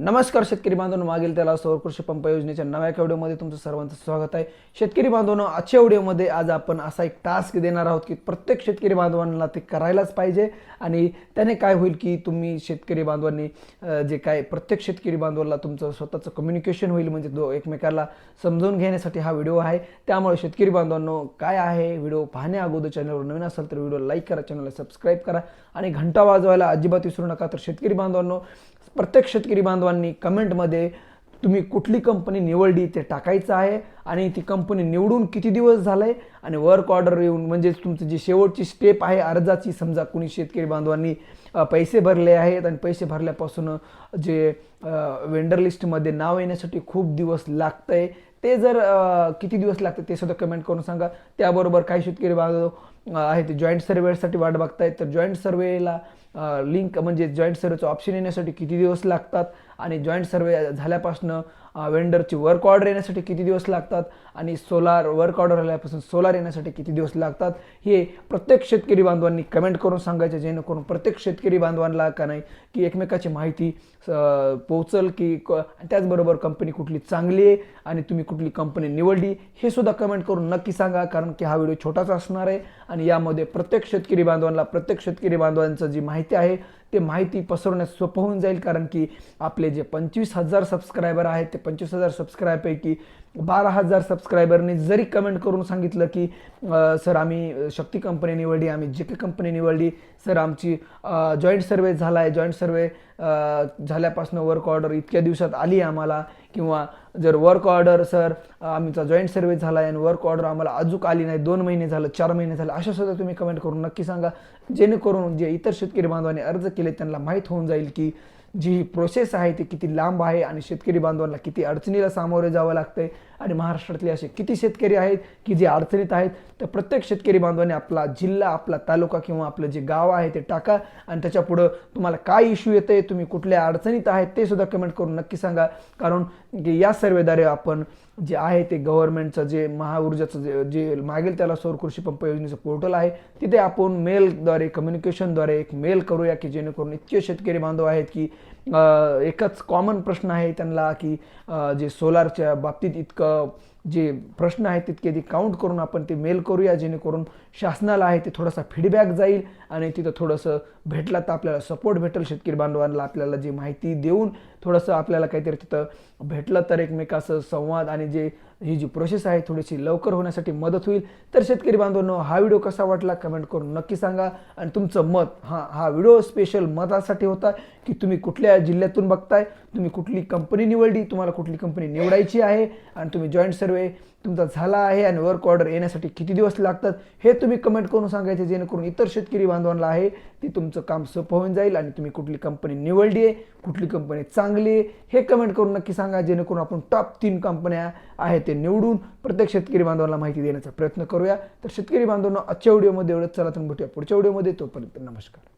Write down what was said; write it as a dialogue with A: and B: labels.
A: नमस्कार शेतकरी बांधवांनो मागील त्याला सौर कृषी पंप योजनेच्या नव्या एका व्हिडिओमध्ये तुमचं सर्वांचं स्वागत आहे. शेतकरी बांधवांनो आजच्या व्हिडिओमध्ये आज आपण असा एक टास्क देणार आहोत की प्रत्येक शेतकरी बांधवांना ते करायलाच पाहिजे आणि त्याने काय होईल की तुम्ही शेतकरी बांधवांनी जे काय प्रत्येक शेतकरी बांधवाला तुमचं स्वतःचं कम्युनिकेशन होईल म्हणजे दो एकमेकाला समजून घेण्यासाठी हा व्हिडिओ आहे. त्यामुळे शेतकरी बांधवांनो काय आहे व्हिडिओ पाहण्या अगोदर चॅनलवर नवीन असेल तर व्हिडिओ लाईक करा चॅनलला सबस्क्राईब करा आणि घंटा वाजवायला अजिबात विसरू नका. तर शेतकरी बांधवांनो प्रत्येक शेतकरी बांधवांनी कमेंटमध्ये तुम्ही कुठली कंपनी निवडली ते टाकायचं आहे आणि ती कंपनी निवडून किती दिवस झालाय आणि वर्क ऑर्डर येऊन म्हणजे तुमचं जी शेवटची स्टेप आहे अर्जाची समजा कुणी शेतकरी बांधवांनी पैसे भरले आहेत आणि पैसे भरल्यापासून जे वेंडर लिस्टमध्ये नाव येण्यासाठी खूप दिवस लागतंय. ते जर किती दिवस लागतं ते सुद्धा कमेंट करून सांगा. त्याबरोबर काही शेतकरी बांधव आहे ते जॉईंट सर्वेसाठी वाट बघतायत. तर जॉईंट सर्वेला लिंक म्हणजे जॉईंट सर्वेचं ऑप्शन येण्यासाठी किती दिवस लागतात आणि जॉईंट सर्वे झाल्यापासनं वेंडरची वर्क ऑर्डर येण्यासाठी किती दिवस लागतात आणि सोलार वर्क ऑर्डर आल्यापासून सोलार येण्यासाठी किती दिवस लागतात हे प्रत्येक शेतकरी बांधवांनी कमेंट करून सांगायचे जेणेकरून प्रत्येक शेतकरी बांधवांना का नाही की एकमेकाची माहिती अ, पोहोचल की क- आणि त्याचबरोबर कंपनी कुठली चांगली आहे आणि तुम्ही कुठली कंपनी निवडली हे सुद्धा कमेंट करून नक्की सांगा कारण की हा व्हिडिओ छोटाच असणार आहे आणि यामध्ये प्रत्येक शेतकरी बांधवांना प्रत्येक शेतकरी बांधवांचं जी माहिती आहे ते माहिती पसरवण्यास सोपं होऊन जाईल कारण की आपले जे पंचवीस हजार सबस्क्रायबर आहेत ते पंचवीस हजार सबस्क्रायबपैकी बारा हजार सबस्क्रायबरने जरी कमेंट करून सांगितलं की सर आम्ही शक्ती कंपनी निवडली आम्ही जे काही कंपनी निवडली सर आमची जॉईंट सर्वे झाला आहे जॉईंट सर्वे झाल्यापासून वर्क ऑर्डर इतक्या दिवसात आली आम्हाला किंवा जर वर्क ऑर्डर सर आमचा जॉईंट सर्वे झाला आहे आणि वर्क ऑर्डर आम्हाला अजूक आली नाही दोन महिने झालं चार महिने झालं अशा सुद्धा तुम्ही कमेंट करून नक्की सांगा. जेणेकरून जे इतर शेतकरी बांधवांनी अर्ज केले त्यांना माहीत होऊन जाईल की जी ही प्रोसेस आहे ती किती लांब आहे आणि शेतकरी बांधवांना किती अडचणीला सामोरे जावं लागतंय आणि महाराष्ट्रातले असे किती शेतकरी आहेत की जे अडचणीत आहेत तर प्रत्येक शेतकरी बांधवाने आपला जिल्हा आपला तालुका किंवा आपलं जे गाव आहे ते टाका आणि त्याच्या पुढं तुम्हाला काय इश्यू आहे तुम्ही कुठल्या अडचणीत आहेत ते सुद्धा कमेंट करून नक्की सांगा. कारण की या सर्वेद्वारे आपण जे आहे ते गव्हर्नमेंटचं जे महाऊर्जाचं जे जे मागेल त्याला सौर कृषी पंप योजनेचं पोर्टल आहे तिथे आपण मेलद्वारे कम्युनिकेशनद्वारे एक मेल करूया की जेणेकरून इतके शेतकरी बांधव आहेत की एकच कॉमन प्रश्न आहे त्यांना की जे सोलारच्या बाबतीत इतकं जे प्रश्न आहेत तितके आधी काउंट करून आपण ते मेल करूया जेणेकरून शासनाला आहे ते थोडासा फीडबॅक जाईल आणि तिथं थोडंसं भेटला तर आपल्याला सपोर्ट भेटेल शेतकरी बांधवांना आपल्याला जी माहिती देऊन थोडंसं आपल्याला काहीतरी तिथं भेटलं तर एकमेकाचं संवाद आणि जे ही जी प्रोसेस आहे थोडीशी लवकर होण्यासाठी मदत होईल. तर शेतकरी बांधवांनो हा व्हिडिओ कसा वाटला कमेंट करून नक्की सांगा. आणि तुमचं मत हा हा व्हिडिओ स्पेशल मतासाठी होता की तुम्ही कुठल्या जिल्ह्यातून बघताय? तुम्ही कुठली कंपनी निवडली? तुम्हाला कुठली कंपनी निवडायची आहे? आणि तुम्ही जॉईंट सर्वे तुमचा झाला आहे आणि वर्क ऑर्डर येण्यासाठी किती दिवस लागतात हे तुम्ही कमेंट करून सांगायचे जेणेकरून इतर शेतकरी बांधवांना आहे ते तुमचं काम सोपं होऊन जाईल आणि तुम्ही कुठली कंपनी निवडली आहे कुठली कंपनी चांगली आहे हे कमेंट करून नक्की सांगा जेणेकरून आपण टॉप तीन कंपन्या आहेत ते निवडून प्रत्येक शेतकरी बांधवांना माहिती देण्याचा प्रयत्न करूया. तर शेतकरी बांधवांना आजच्या व्हिडिओमध्ये एवढंच. चला तर भेटूया पुढच्या व्हिडिओमध्ये तोपर्यंत नमस्कार.